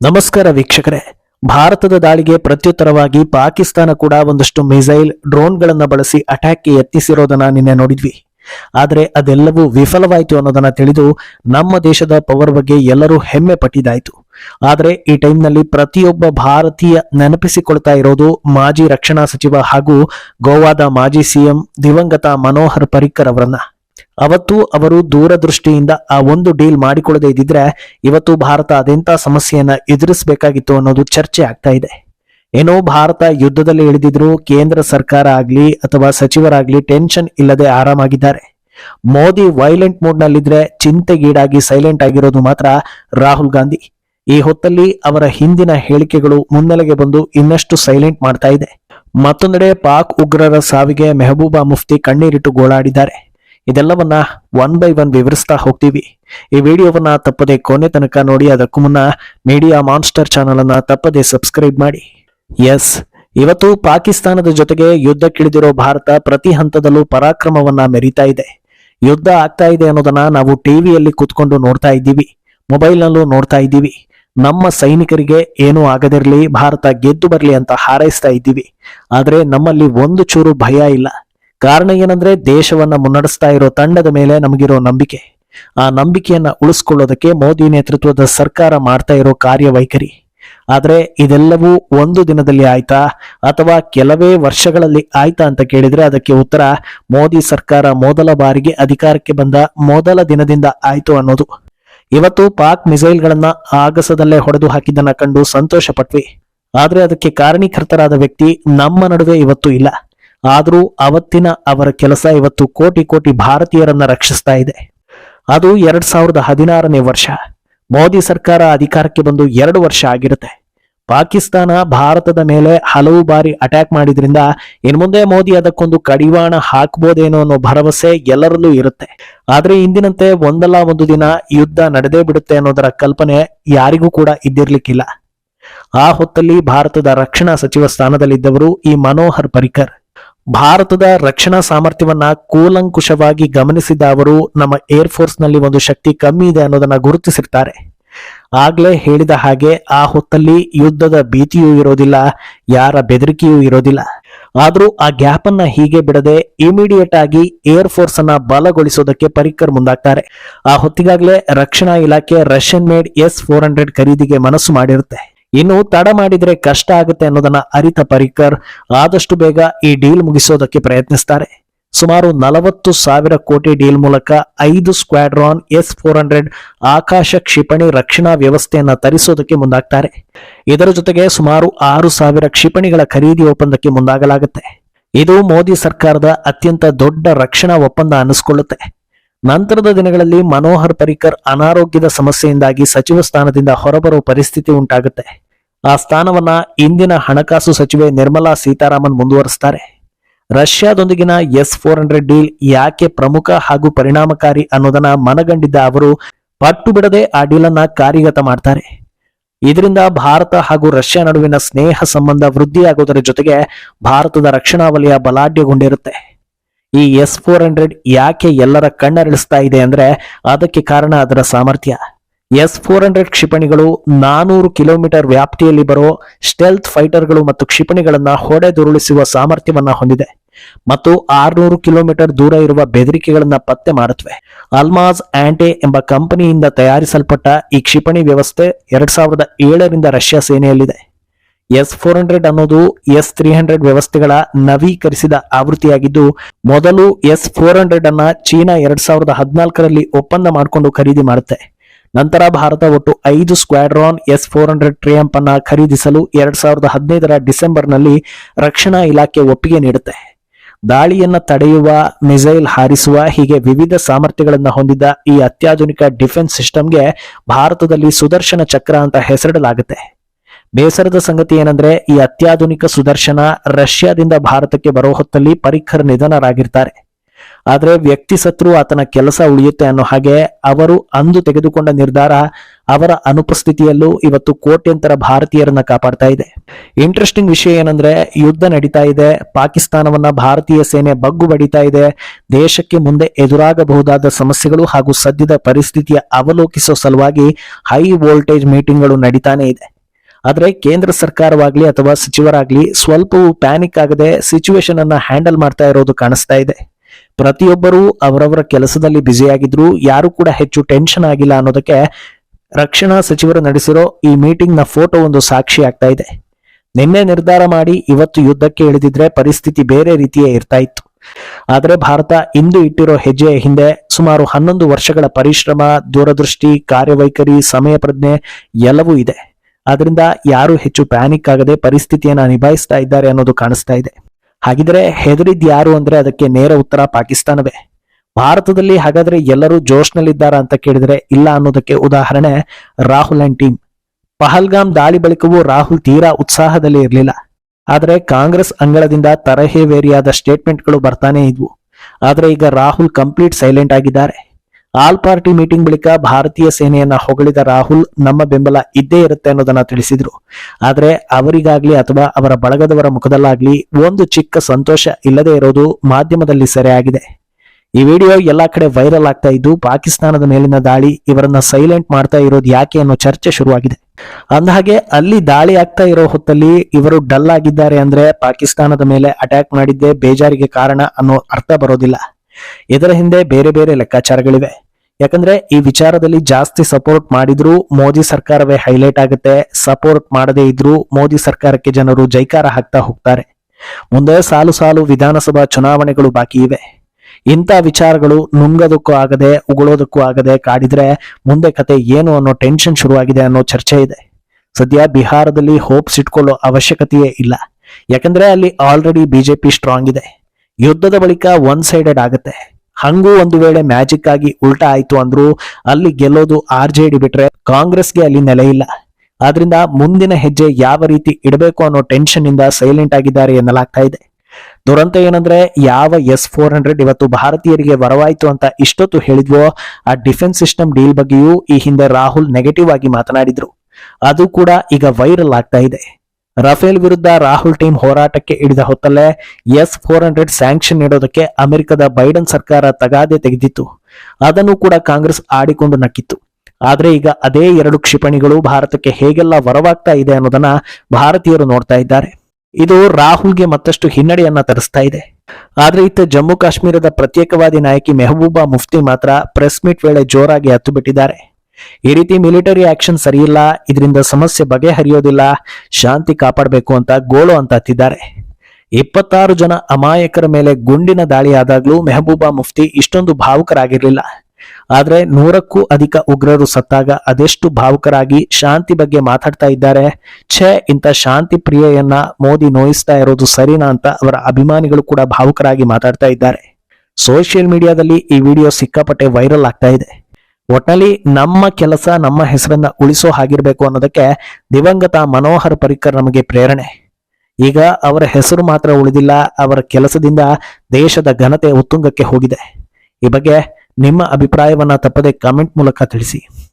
ನಮಸ್ಕಾರ ವೀಕ್ಷಕರೇ. ಭಾರತದ ದಾಳಿಗೆ ಪ್ರತ್ಯುತ್ತರವಾಗಿ ಪಾಕಿಸ್ತಾನ ಕೂಡ ಒಂದಷ್ಟು ಮಿಸೈಲ್ ಡ್ರೋನ್ಗಳನ್ನು ಬಳಸಿ ಅಟ್ಯಾಕ್ಗೆ ಯತ್ನಿಸಿರೋದನ್ನ ನಿನ್ನೆ ನೋಡಿದ್ವಿ. ಆದರೆ ಅದೆಲ್ಲವೂ ವಿಫಲವಾಯಿತು ಅನ್ನೋದನ್ನ ತಿಳಿದು ನಮ್ಮ ದೇಶದ ಪವರ್ ಬಗ್ಗೆ ಎಲ್ಲರೂ ಹೆಮ್ಮೆ ಪಟ್ಟಿದಾಯಿತು ಆದರೆ ಈ ಟೈಮ್ನಲ್ಲಿ ಪ್ರತಿಯೊಬ್ಬ ಭಾರತೀಯ ನೆನಪಿಸಿಕೊಳ್ತಾ ಇರೋದು ಮಾಜಿ ರಕ್ಷಣಾ ಸಚಿವ ಹಾಗೂ ಗೋವಾದ ಮಾಜಿ ಸಿಎಂ ದಿವಂಗತ ಮನೋಹರ್ ಪರಿಕ್ಕರ್ ಅವರನ್ನ. ಅವತ್ತು ಅವರು ದೂರದೃಷ್ಟಿಯಿಂದ ಆ ಒಂದು ಡೀಲ್ ಮಾಡಿಕೊಳ್ಳದೆ ಇದ್ದಿದ್ರೆ ಇವತ್ತು ಭಾರತ ಅದೆಂತ ಸಮಸ್ಯೆಯನ್ನ ಎದುರಿಸಬೇಕಾಗಿತ್ತು ಅನ್ನೋದು ಚರ್ಚೆ ಆಗ್ತಾ ಇದೆ. ಏನೋ ಭಾರತ ಯುದ್ಧದಲ್ಲಿ ಇಳಿದಿದ್ರು ಕೇಂದ್ರ ಸರ್ಕಾರ ಆಗ್ಲಿ ಅಥವಾ ಸಚಿವರಾಗ್ಲಿ ಟೆನ್ಷನ್ ಇಲ್ಲದೆ ಆರಾಮಾಗಿದ್ದಾರೆ. ಮೋದಿ ವೈಲೆಂಟ್ ಮೂಡ್ ನಲ್ಲಿದ್ರೆ ಚಿಂತೆಗೀಡಾಗಿ ಸೈಲೆಂಟ್ ಆಗಿರೋದು ಮಾತ್ರ ರಾಹುಲ್ ಗಾಂಧಿ. ಈ ಹೊತ್ತಲ್ಲಿ ಅವರ ಹಿಂದಿನ ಹೇಳಿಕೆಗಳು ಮುನ್ನೆಲೆಗೆ ಬಂದು ಇನ್ನಷ್ಟು ಸೈಲೆಂಟ್ ಮಾಡ್ತಾ ಇದೆ. ಮತ್ತೊಂದೆಡೆ ಪಾಕ್ ಉಗ್ರರ ಸಾವಿಗೆ ಮೆಹಬೂಬಾ ಮುಫ್ತಿ ಕಣ್ಣೀರಿಟ್ಟು ಗೋಳಾಡಿದ್ದಾರೆ. ಇದೆಲ್ಲವನ್ನ ಒನ್ ಬೈ ಒನ್ ವಿವರಿಸ್ತಾ ಹೋಗ್ತೀವಿ. ಈ ವಿಡಿಯೋವನ್ನ ತಪ್ಪದೆ ಕೊನೆ ತನಕ ನೋಡಿ, ಅದಕ್ಕೂ ಮುನ್ನ ಮೀಡಿಯಾ ಮಾನ್ಸ್ಟರ್ ಚಾನಲ್ ಅನ್ನ ತಪ್ಪದೆ ಸಬ್ಸ್ಕ್ರೈಬ್ ಮಾಡಿ. ಎಸ್ ಇವತ್ತು ಪಾಕಿಸ್ತಾನದ ಜೊತೆಗೆ ಯುದ್ಧಕ್ಕಿಳಿದಿರೋ ಭಾರತ ಪ್ರತಿ ಹಂತದಲ್ಲೂ ಪರಾಕ್ರಮವನ್ನ ಮೆರಿತಾ ಇದೆ. ಯುದ್ಧ ಆಗ್ತಾ ಇದೆ ಅನ್ನೋದನ್ನ ನಾವು ಟಿವಿಯಲ್ಲಿ ಕುತ್ಕೊಂಡು ನೋಡ್ತಾ ಇದ್ದೀವಿ. ಮೊಬೈಲ್ನಲ್ಲೂ ನೋಡ್ತಾ ಇದ್ದೀವಿ. ನಮ್ಮ ಸೈನಿಕರಿಗೆ ಏನೂ ಆಗದಿರಲಿ, ಭಾರತ ಗೆದ್ದು ಬರಲಿ ಅಂತ ಹಾರೈಸ್ತಾ ಇದ್ದೀವಿ. ಆದರೆ ನಮ್ಮಲ್ಲಿ ಒಂದು ಚೂರು ಭಯ ಇಲ್ಲ. ಕಾರಣ ಏನಂದ್ರೆ ದೇಶವನ್ನ ಮುನ್ನಡೆಸ್ತಾ ಇರೋ ತಂಡದ ಮೇಲೆ ನಮಗಿರೋ ನಂಬಿಕೆ. ಆ ನಂಬಿಕೆಯನ್ನ ಉಳಿಸ್ಕೊಳ್ಳೋದಕ್ಕೆ ಮೋದಿ ನೇತೃತ್ವದ ಸರ್ಕಾರ ಮಾಡ್ತಾ ಇರೋ ಕಾರ್ಯವೈಖರಿ. ಆದ್ರೆ ಇದೆಲ್ಲವೂ ಒಂದು ದಿನದಲ್ಲಿ ಆಯ್ತಾ? ಅಥವಾ ಕೆಲವೇ ವರ್ಷಗಳಲ್ಲಿ ಆಯ್ತಾ ಅಂತ ಕೇಳಿದ್ರೆ ಅದಕ್ಕೆ ಉತ್ತರ ಮೋದಿ ಸರ್ಕಾರ ಮೊದಲ ಬಾರಿಗೆ ಅಧಿಕಾರಕ್ಕೆ ಬಂದ ಮೊದಲ ದಿನದಿಂದ ಆಯ್ತು ಅನ್ನೋದು. ಇವತ್ತು ಪಾಕ್ ಮಿಸೈಲ್ಗಳನ್ನ ಆಗಸದಲ್ಲೇ ಹೊಡೆದು ಹಾಕಿದ್ದನ್ನ ಕಂಡು ಸಂತೋಷ ಪಟ್ವಿ ಆದ್ರೆ ಅದಕ್ಕೆ ಕಾರಣೀಕರ್ತರಾದ ವ್ಯಕ್ತಿ ನಮ್ಮ ನಡುವೆ ಇವತ್ತು ಇಲ್ಲ. ಆದ್ರೂ ಅವತ್ತಿನ ಅವರ ಕೆಲಸ ಇವತ್ತು ಕೋಟಿ ಕೋಟಿ ಭಾರತೀಯರನ್ನ ರಕ್ಷಿಸ್ತಾ ಇದೆ. ಅದು ಎರಡ್ ಸಾವಿರದ ಹದಿನಾರನೇ ವರ್ಷ. ಮೋದಿ ಸರ್ಕಾರ ಅಧಿಕಾರಕ್ಕೆ ಬಂದು ಎರಡು ವರ್ಷ ಆಗಿರುತ್ತೆ. ಪಾಕಿಸ್ತಾನ ಭಾರತದ ಮೇಲೆ ಹಲವು ಬಾರಿ ಅಟ್ಯಾಕ್ ಮಾಡಿದ್ರಿಂದ ಇನ್ ಮುಂದೆ ಮೋದಿ ಅದಕ್ಕೊಂದು ಕಡಿವಾಣ ಹಾಕ್ಬೋದೇನೋ ಅನ್ನೋ ಭರವಸೆ ಎಲ್ಲರಲ್ಲೂ ಇರುತ್ತೆ. ಆದ್ರೆ ಇಂದಿನಂತೆ ಒಂದಲ್ಲ ಒಂದು ದಿನ ಯುದ್ಧ ನಡೆದೇ ಬಿಡುತ್ತೆ ಅನ್ನೋದರ ಕಲ್ಪನೆ ಯಾರಿಗೂ ಕೂಡ ಇದ್ದಿರ್ಲಿಕ್ಕಿಲ್ಲ. ಆ ಹೊತ್ತಲ್ಲಿ ಭಾರತದ ರಕ್ಷಣಾ ಸಚಿವ ಸ್ಥಾನದಲ್ಲಿದ್ದವರು ಈ ಮನೋಹರ್ ಪರಿಕರ್ ಭಾರತದ ರಕ್ಷಣಾ ಸಾಮರ್ಥ್ಯವನ್ನ ಕೂಲಂಕುಷವಾಗಿ ಗಮನಿಸಿದ ಅವರು, ನಮ್ಮ ಏರ್ ಫೋರ್ಸ್ನಲ್ಲಿ ಒಂದು ಶಕ್ತಿ ಕಮ್ಮಿ ಇದೆ ಅನ್ನೋದನ್ನ ಗುರುತಿಸಿರ್ತಾರೆ. ಆಗ್ಲೇ ಹೇಳಿದ ಹಾಗೆ, ಆ ಹೊತ್ತಲ್ಲಿ ಯುದ್ಧದ ಭೀತಿಯೂ ಇರೋದಿಲ್ಲ, ಯಾರ ಬೆದರಿಕೆಯೂ ಇರೋದಿಲ್ಲ. ಆದರೂ ಆ ಗ್ಯಾಪ್ ಅನ್ನ ಹೀಗೆ ಬಿಡದೆ ಇಮಿಡಿಯೇಟ್ ಆಗಿ ಏರ್ ಫೋರ್ಸ್ ಅನ್ನ ಬಲಗೊಳಿಸೋದಕ್ಕೆ ಪರಿಕರ್ ಮುಂದಾಗ್ತಾರೆ. ಆ ಹೊತ್ತಿಗಾಗ್ಲೇ ರಕ್ಷಣಾ ಇಲಾಖೆ Russian made S four hundred ಖರೀದಿಗೆ ಮನಸ್ಸು ಮಾಡಿರುತ್ತೆ. ಇನ್ನು ತಡ ಮಾಡಿದ್ರೆ ಕಷ್ಟ ಆಗುತ್ತೆ ಅನ್ನೋದನ್ನ ಅರಿತ ಪರಿಕರ್ ಆದಷ್ಟು ಬೇಗ ಈ ಡೀಲ್ ಮುಗಿಸೋದಕ್ಕೆ ಪ್ರಯತ್ನಿಸ್ತಾರೆ. ಸುಮಾರು ನಲವತ್ತು ಸಾವಿರ ಕೋಟಿ ಡೀಲ್ ಮೂಲಕ ಐದು ಸ್ಕ್ವಾಡ್ರಾನ್ ಎಸ್ ಫೋರ್ ಹಂಡ್ರೆಡ್ ಆಕಾಶ ಕ್ಷಿಪಣಿ ರಕ್ಷಣಾ ವ್ಯವಸ್ಥೆಯನ್ನ ತರಿಸೋದಕ್ಕೆ ಮುಂದಾಗ್ತಾರೆ. ಇದರ ಜೊತೆಗೆ ಸುಮಾರು ಆರು ಸಾವಿರ ಕ್ಷಿಪಣಿಗಳ ಖರೀದಿ ಒಪ್ಪಂದಕ್ಕೆ ಮುಂದಾಗಲಾಗುತ್ತೆ. ಇದು ಮೋದಿ ಸರ್ಕಾರದ ಅತ್ಯಂತ ದೊಡ್ಡ ರಕ್ಷಣಾ ಒಪ್ಪಂದ ಅನ್ನಿಸ್ಕೊಳ್ಳುತ್ತೆ. ನಂತರದ ದಿನಗಳಲ್ಲಿ ಮನೋಹರ್ ಪರಿಕರ್ ಅನಾರೋಗ್ಯದ ಸಮಸ್ಯೆಯಿಂದಾಗಿ ಸಚಿವ ಸ್ಥಾನದಿಂದ ಹೊರಬರುವ ಪರಿಸ್ಥಿತಿ ಉಂಟಾಗುತ್ತೆ. ಆ ಸ್ಥಾನವನ್ನ ಇಂದಿನ ಹಣಕಾಸು ಸಚಿವೆ ನಿರ್ಮಲಾ ಸೀತಾರಾಮನ್ ಮುಂದುವರಿಸ್ತಾರೆ. ರಷ್ಯಾದೊಂದಿಗಿನ ಎಸ್ ಫೋರ್ ಹಂಡ್ರೆಡ್ ಡೀಲ್ ಯಾಕೆ ಪ್ರಮುಖ ಹಾಗೂ ಪರಿಣಾಮಕಾರಿ ಅನ್ನೋದನ್ನ ಮನಗಂಡಿದ್ದ ಅವರು, ಪಟ್ಟು ಬಿಡದೆ ಆ ಡೀಲ್ ಅನ್ನ ಕಾರ್ಯಗತ ಮಾಡ್ತಾರೆ. ಇದರಿಂದ ಭಾರತ ಹಾಗೂ ರಷ್ಯಾ ನಡುವಿನ ಸ್ನೇಹ ಸಂಬಂಧ ವೃದ್ಧಿಯಾಗುವುದರ ಜೊತೆಗೆ ಭಾರತದ ರಕ್ಷಣಾ ವಲಯ ಬಲಾಢ್ಯಗೊಂಡಿರುತ್ತೆ. ಈ ಎಸ್ ಫೋರ್ ಹಂಡ್ರೆಡ್ ಯಾಕೆ ಎಲ್ಲರ ಕಣ್ಣರಳಿಸ್ತಾ ಇದೆ ಅಂದ್ರೆ ಅದಕ್ಕೆ ಕಾರಣ ಅದರ ಸಾಮರ್ಥ್ಯ. ಎಸ್ ಫೋರ್ ಹಂಡ್ರೆಡ್ ಕ್ಷಿಪಣಿಗಳು ನಾನೂರು ಕಿಲೋಮೀಟರ್ ವ್ಯಾಪ್ತಿಯಲ್ಲಿ ಬರೋ ಸ್ಟೆಲ್ತ್ ಫೈಟರ್ಗಳು ಮತ್ತು ಕ್ಷಿಪಣಿಗಳನ್ನ ಹೊಡೆದುರುಳಿಸುವ ಸಾಮರ್ಥ್ಯವನ್ನ ಹೊಂದಿದೆ. ಮತ್ತು ಆರ್ನೂರು ಕಿಲೋಮೀಟರ್ ದೂರ ಇರುವ ಬೆದರಿಕೆಗಳನ್ನ ಪತ್ತೆ ಮಾಡುತ್ತವೆ. ಅಲ್ಮಾಜ್ ಆಂಟೆ ಎಂಬ ಕಂಪನಿಯಿಂದ ತಯಾರಿಸಲ್ಪಟ್ಟ ಈ ಕ್ಷಿಪಣಿ ವ್ಯವಸ್ಥೆ ಎರಡ್ ಸಾವಿರದ ಏಳರಿಂದ ರಷ್ಯಾ ಸೇನೆಯಲ್ಲಿದೆ. ಎಸ್ ಫೋರ್ ಹಂಡ್ರೆಡ್ ಅನ್ನೋದು ಎಸ್ ತ್ರೀ ಹಂಡ್ರೆಡ್ ವ್ಯವಸ್ಥೆಗಳ ನವೀಕರಿಸಿದ ಆವೃತ್ತಿಯಾಗಿದ್ದು, ಮೊದಲು ಎಸ್ ಫೋರ್ ಹಂಡ್ರೆಡ್ ಅನ್ನ ಚೀನಾ ಎರಡ್ ಸಾವಿರದ ಹದಿನಾಲ್ಕರಲ್ಲಿ ಒಪ್ಪಂದ ಮಾಡಿಕೊಂಡು ಖರೀದಿ ಮಾಡುತ್ತೆ. ನಂತರ ಭಾರತ ಒಟ್ಟು ಐದು squadron S four hundred Triumf ಅನ್ನ ಖರೀದಿಸಲು ಎರಡ್ ಸಾವಿರದ ಹದಿನೈದರ ಡಿಸೆಂಬರ್ನಲ್ಲಿ ರಕ್ಷಣಾ ಇಲಾಖೆ ಒಪ್ಪಿಗೆ ನೀಡುತ್ತೆ. ದಾಳಿಯನ್ನ ತಡೆಯುವ, ಮಿಸೈಲ್ ಹಾರಿಸುವ, ಹೀಗೆ ವಿವಿಧ ಸಾಮರ್ಥ್ಯಗಳನ್ನು ಹೊಂದಿದ ಈ ಅತ್ಯಾಧುನಿಕ ಡಿಫೆನ್ಸ್ ಸಿಸ್ಟಮ್ಗೆ ಭಾರತದಲ್ಲಿ ಸುದರ್ಶನ ಚಕ್ರ ಅಂತ ಹೆಸರಿಡಲಾಗುತ್ತೆ. ಬೇಸರದ ಸಂಗತಿ ಏನಂದ್ರೆ, ಈ ಅತ್ಯಾಧುನಿಕ ಸುದರ್ಶನ ರಷ್ಯಾದಿಂದ ಭಾರತಕ್ಕೆ ಬರೋ ಹೊತ್ತಲ್ಲಿ ಪರಿಖರ್ ನಿಧನರಾಗಿರ್ತಾರೆ. ಆದ್ರೆ ವ್ಯಕ್ತಿ ಸತ್ರು ಆತನ ಕೆಲಸ ಉಳಿಯುತ್ತೆ ಅನ್ನೋ ಹಾಗೆ ಅವರು ಅಂದು ತೆಗೆದುಕೊಂಡ ನಿರ್ಧಾರ ಅವರ ಅನುಪಸ್ಥಿತಿಯಲ್ಲೂ ಇವತ್ತು ಕೋಟ್ಯಂತರ ಭಾರತೀಯರನ್ನ ಕಾಪಾಡ್ತಾ ಇದೆ. ಇಂಟ್ರೆಸ್ಟಿಂಗ್ ವಿಷಯ ಏನಂದ್ರೆ, ಯುದ್ಧ ನಡೀತಾ ಇದೆ, ಪಾಕಿಸ್ತಾನವನ್ನ ಭಾರತೀಯ ಸೇನೆ ಬಗ್ಗು ಬಡಿತಾ ಇದೆ, ದೇಶಕ್ಕೆ ಮುಂದೆ ಎದುರಾಗಬಹುದಾದ ಸಮಸ್ಯೆಗಳು ಹಾಗೂ ಸದ್ಯದ ಪರಿಸ್ಥಿತಿಯ ಅವಲೋಕಿಸೋ ಸಲುವಾಗಿ ಹೈ ವೋಲ್ಟೇಜ್ ಮೀಟಿಂಗ್ಗಳು ನಡೀತಾನೆ ಇದೆ. ಆದ್ರೆ ಕೇಂದ್ರ ಸರ್ಕಾರವಾಗ್ಲಿ ಅಥವಾ ಸಚಿವರಾಗ್ಲಿ ಸ್ವಲ್ಪವೂ ಪ್ಯಾನಿಕ್ ಆಗದೆ ಸಿಚುವೇಶನ್ ಅನ್ನ ಹ್ಯಾಂಡಲ್ ಮಾಡ್ತಾ ಇರೋದು ಕಾಣಿಸ್ತಾ ಇದೆ. ಪ್ರತಿಯೊಬ್ಬರೂ ಅವರವರ ಕೆಲಸದಲ್ಲಿ ಬ್ಯುಸಿಯಾಗಿದ್ರು ಯಾರು ಕೂಡ ಹೆಚ್ಚು ಟೆನ್ಷನ್ ಆಗಿಲ್ಲ ಅನ್ನೋದಕ್ಕೆ ರಕ್ಷಣಾ ಸಚಿವರು ನಡೆಸಿರೋ ಈ ಮೀಟಿಂಗ್ನ ಫೋಟೋ ಒಂದು ಸಾಕ್ಷಿ ಆಗ್ತಾ ಇದೆ. ನಿನ್ನೆ ನಿರ್ಧಾರ ಮಾಡಿ ಇವತ್ತು ಯುದ್ಧಕ್ಕೆ ಇಳಿದಿದ್ರೆ ಪರಿಸ್ಥಿತಿ ಬೇರೆ ರೀತಿಯೇ ಇರ್ತಾ ಇತ್ತು. ಆದರೆ ಭಾರತ ಇಂದು ಇಟ್ಟಿರೋ ಹೆಜ್ಜೆಯ ಹಿಂದೆ ಸುಮಾರು ಹನ್ನೊಂದು ವರ್ಷಗಳ ಪರಿಶ್ರಮ, ದೂರದೃಷ್ಟಿ, ಕಾರ್ಯವೈಖರಿ ಸಮಯ ಪ್ರಜ್ಞೆ ಎಲ್ಲವೂ ಇದೆ. ಆದ್ರಿಂದ ಯಾರು ಹೆಚ್ಚು ಪ್ಯಾನಿಕ್ ಆಗದೆ ಪರಿಸ್ಥಿತಿಯನ್ನ ನಿಭಾಯಿಸ್ತಾ ಇದ್ದಾರೆ ಅನ್ನೋದು ಕಾಣಿಸ್ತಾ ಇದೆ. ಹಾಗಿದ್ರೆ ಹೆದರಿದ್ ಯಾರು ಅಂದ್ರೆ ಅದಕ್ಕೆ ನೇರ ಉತ್ತರ ಪಾಕಿಸ್ತಾನವೇ. ಭಾರತದಲ್ಲಿ ಹಾಗಾದ್ರೆ ಎಲ್ಲರೂ ಜೋಶ್ನಲ್ಲಿದ್ದಾರಾ ಅಂತ ಕೇಳಿದ್ರೆ ಇಲ್ಲ ಅನ್ನೋದಕ್ಕೆ ಉದಾಹರಣೆ ರಾಹುಲ್ ಅಂಡ್ ಟೀಮ್ ಪಹಲ್ಗಾಮ್ ದಾಳಿ ಬಳಿಕವೂ ರಾಹುಲ್ ತೀರಾ ಉತ್ಸಾಹದಲ್ಲಿ ಇರಲಿಲ್ಲ. ಆದ್ರೆ ಕಾಂಗ್ರೆಸ್ ಅಂಗಳದಿಂದ ತರಹೇವೇರಿಯಾದ ಸ್ಟೇಟ್ಮೆಂಟ್ಗಳು ಬರ್ತಾನೆ ಇದ್ವು. ಆದ್ರೆ ಈಗ ರಾಹುಲ್ ಕಂಪ್ಲೀಟ್ ಸೈಲೆಂಟ್ ಆಗಿದ್ದಾರೆ. ಆಲ್ ಪಾರ್ಟಿ ಮೀಟಿಂಗ್ ಬಳಿಕ ಭಾರತೀಯ ಸೇನೆಯನ್ನ ಹೊಗಳಿದ ರಾಹುಲ್ ನಮ್ಮ ಬೆಂಬಲ ಇದ್ದೇ ಇರುತ್ತೆ ಅನ್ನೋದನ್ನ ತಿಳಿಸಿದ್ರು. ಆದರೆ ಅವರಿಗಾಗ್ಲಿ ಅಥವಾ ಅವರ ಬಳಗದವರ ಮುಖದಲ್ಲಾಗ್ಲಿ ಒಂದು ಚಿಕ್ಕ ಸಂತೋಷ ಇಲ್ಲದೆ ಇರೋದು ಮಾಧ್ಯಮದಲ್ಲಿ ಸೆರೆಯಾಗಿದೆ. ಈ ವಿಡಿಯೋ ಎಲ್ಲಾ ಕಡೆ ವೈರಲ್ ಆಗ್ತಾ ಇದ್ದು ಪಾಕಿಸ್ತಾನದ ಮೇಲಿನ ದಾಳಿ ಇವರನ್ನ ಸೈಲೆಂಟ್ ಮಾಡ್ತಾ ಇರೋದು ಯಾಕೆ ಅನ್ನೋ ಚರ್ಚೆ ಶುರುವಾಗಿದೆ. ಅಂದಹಾಗೆ ಅಲ್ಲಿ ದಾಳಿ ಆಗ್ತಾ ಇರೋ ಹೊತ್ತಲ್ಲಿ ಇವರು ಡಲ್ ಆಗಿದ್ದಾರೆ ಅಂದ್ರೆ ಪಾಕಿಸ್ತಾನದ ಮೇಲೆ ಅಟ್ಯಾಕ್ ಮಾಡಿದ್ದೇ ಬೇಜಾರಿಗೆ ಕಾರಣ ಅನ್ನೋ ಅರ್ಥ ಬರೋದಿಲ್ಲ. ಇದರ ಹಿಂದೆ ಬೇರೆ ಬೇರೆ ಲೆಕ್ಕಾಚಾರಗಳಿವೆ. ಯಾಕಂದ್ರೆ ಈ ವಿಚಾರದಲ್ಲಿ ಜಾಸ್ತಿ ಸಪೋರ್ಟ್ ಮಾಡಿದ್ರು ಮೋದಿ ಸರ್ಕಾರವೇ ಹೈಲೈಟ್ ಆಗುತ್ತೆ. ಸಪೋರ್ಟ್ ಮಾಡದೇ ಇದ್ರು ಮೋದಿ ಸರ್ಕಾರಕ್ಕೆ ಜನರು ಜೈಕಾರ ಹಾಕ್ತಾ ಹೋಗ್ತಾರೆ. ಮುಂದೆ ಸಾಲು ಸಾಲು ವಿಧಾನಸಭಾ ಚುನಾವಣೆಗಳು ಬಾಕಿ ಇವೆ. ಇಂಥ ವಿಚಾರಗಳು ನುಂಗೋದಕ್ಕೂ ಆಗದೆ, ಉಗುಳೋದಕ್ಕೂ ಆಗದೆ ಕಾಡಿದ್ರೆ ಮುಂದೆ ಕತೆ ಏನು ಅನ್ನೋ ಟೆನ್ಷನ್ ಶುರುವಾಗಿದೆ ಅನ್ನೋ ಚರ್ಚೆ ಇದೆ. ಸದ್ಯ ಬಿಹಾರದಲ್ಲಿ ಹೋಪ್ಸ್ ಇಟ್ಕೊಳ್ಳೋ ಅವಶ್ಯಕತೆಯೇ ಇಲ್ಲ. ಯಾಕಂದ್ರೆ ಅಲ್ಲಿ ಆಲ್ರೆಡಿ ಬಿಜೆಪಿ ಸ್ಟ್ರಾಂಗ್ ಇದೆ. ಯುದ್ಧದ ಬಳಿಕ ಒನ್ ಸೈಡೆಡ್ ಆಗುತ್ತೆ. ಹಂಗೂ ಒಂದು ವೇಳೆ ಮ್ಯಾಜಿಕ್ ಆಗಿ ಉಲ್ಟಾ ಆಯ್ತು ಅಂದ್ರೂ ಅಲ್ಲಿ ಗೆಲ್ಲೋದು ಆರ್ ಜೆ ಡಿ ಬಿಟ್ರೆ ಕಾಂಗ್ರೆಸ್ಗೆ ಅಲ್ಲಿ ನೆಲೆ ಇಲ್ಲ. ಆದ್ರಿಂದ ಮುಂದಿನ ಹೆಜ್ಜೆ ಯಾವ ರೀತಿ ಇಡಬೇಕು ಅನ್ನೋ ಟೆನ್ಷನ್ ಇಂದ ಸೈಲೆಂಟ್ ಆಗಿದ್ದಾರೆ ಎನ್ನಲಾಗ್ತಾ ಇದೆ. ದುರಂತ ಏನಂದ್ರೆ ಯಾವ ಎಸ್ ಫೋರ್ ಹಂಡ್ರೆಡ್ ಇವತ್ತು ಭಾರತೀಯರಿಗೆ ವರವಾಯಿತು ಅಂತ ಇಷ್ಟೊತ್ತು ಹೇಳಿದ್ವೋ, ಆ ಡಿಫೆನ್ಸ್ ಸಿಸ್ಟಮ್ ಡೀಲ್ ಬಗ್ಗೆಯೂ ಈ ಹಿಂದೆ ರಾಹುಲ್ ನೆಗೆಟಿವ್ ಆಗಿ ಮಾತನಾಡಿದ್ರು. ಅದು ಕೂಡ ಈಗ ವೈರಲ್ ಆಗ್ತಾ ಇದೆ. ರಫೇಲ್ ವಿರುದ್ಧ ರಾಹುಲ್ ಟೀಮ್ ಹೋರಾಟಕ್ಕೆ ಇಳಿದ ಹೊತ್ತಲ್ಲೇ ಎಸ್ ಫೋರ್ ಹಂಡ್ರೆಡ್ ಸ್ಯಾಂಕ್ಷನ್ ನೀಡೋದಕ್ಕೆ ಅಮೆರಿಕದ ಬೈಡನ್ ಸರ್ಕಾರ ತಗಾದೆ ತೆಗೆದಿತ್ತು. ಅದನ್ನು ಕೂಡ ಕಾಂಗ್ರೆಸ್ ಆಡಿಕೊಂಡು ನಕ್ಕಿತ್ತು. ಆದರೆ ಈಗ ಅದೇ ಎರಡು ಕ್ಷಿಪಣಿಗಳು ಭಾರತಕ್ಕೆ ಹೇಗೆಲ್ಲ ವರವಾಗ್ತಾ ಇದೆ ಅನ್ನೋದನ್ನ ಭಾರತೀಯರು ನೋಡ್ತಾ ಇದ್ದಾರೆ. ಇದು ರಾಹುಲ್ಗೆ ಮತ್ತಷ್ಟು ಹಿನ್ನಡೆಯನ್ನ ತರಿಸ್ತಾ ಇದೆ. ಆದ್ರೆ ಇತ್ತ ಜಮ್ಮು ಕಾಶ್ಮೀರದ ಪ್ರತ್ಯೇಕವಾದಿ ನಾಯಕಿ ಮೆಹಬೂಬಾ ಮುಫ್ತಿ ಮಾತ್ರ ಪ್ರೆಸ್ ಮೀಟ್ ವೇಳೆ ಜೋರಾಗಿ ಹತ್ತು ಬಿಟ್ಟಿದ್ದಾರೆ. ಈ ರೀತಿ ಮಿಲಿಟರಿ ಆಕ್ಷನ್ ಸರಿಯಿಲ್ಲ ಇದರಿಂದ ಸಮಸ್ಯೆ ಬಗೆಹರಿಯೋದಿಲ್ಲ, ಶಾಂತಿ ಕಾಪಾಡಬೇಕು ಅಂತ ಗೋಳು ಅಂತ ಹತ್ತಿದ್ದಾರೆ. ಇಪ್ಪತ್ತಾರು ಜನ ಅಮಾಯಕರ ಮೇಲೆ ಗುಂಡಿನ ದಾಳಿ ಮೆಹಬೂಬಾ ಮುಫ್ತಿ ಇಷ್ಟೊಂದು ಭಾವುಕರಾಗಿರಲಿಲ್ಲ. ಆದರೆ ನೂರಕ್ಕೂ ಅಧಿಕ ಉಗ್ರರು ಸತ್ತಾಗ ಅದೆಷ್ಟು ಭಾವುಕರಾಗಿ ಶಾಂತಿ ಬಗ್ಗೆ ಮಾತಾಡ್ತಾ ಇದ್ದಾರೆ, ಛೇ, ಇಂಥ ಶಾಂತಿ ಪ್ರಿಯೆಯನ್ನ ಮೋದಿ ನೋಯಿಸ್ತಾ ಇರೋದು ಸರಿನಾ ಅಂತ ಅವರ ಅಭಿಮಾನಿಗಳು ಕೂಡ ಭಾವುಕರಾಗಿ ಮಾತಾಡ್ತಾ ಇದ್ದಾರೆ. ಸೋಷಿಯಲ್ ಮೀಡಿಯಾದಲ್ಲಿ ಈ ವಿಡಿಯೋ ಸಿಕ್ಕಾಪಟ್ಟೆ ವೈರಲ್ ಆಗ್ತಾ ಇದೆ. ಒಟ್ನಲ್ಲಿ ನಮ್ಮ ಕೆಲಸ, ನಮ್ಮ ಹೆಸರನ್ನ ಉಳಿಸೋ ಹಾಗಿರ್ಬೇಕು ಅನ್ನೋದಕ್ಕೆ ದಿವಂಗತ ಮನೋಹರ್ ಪರಿಕ್ಕರ್ ನಮಗೆ ಪ್ರೇರಣೆ. ಈಗ ಅವರ ಹೆಸರು ಮಾತ್ರ ಉಳಿದಿಲ್ಲ, ಅವರ ಕೆಲಸದಿಂದ ದೇಶದ ಘನತೆ ಉತ್ತುಂಗಕ್ಕೆ ಹೋಗಿದೆ. ಈ ಬಗ್ಗೆ ನಿಮ್ಮ ಅಭಿಪ್ರಾಯವನ್ನ ತಪ್ಪದೆ ಕಾಮೆಂಟ್ ಮೂಲಕ ತಿಳಿಸಿ.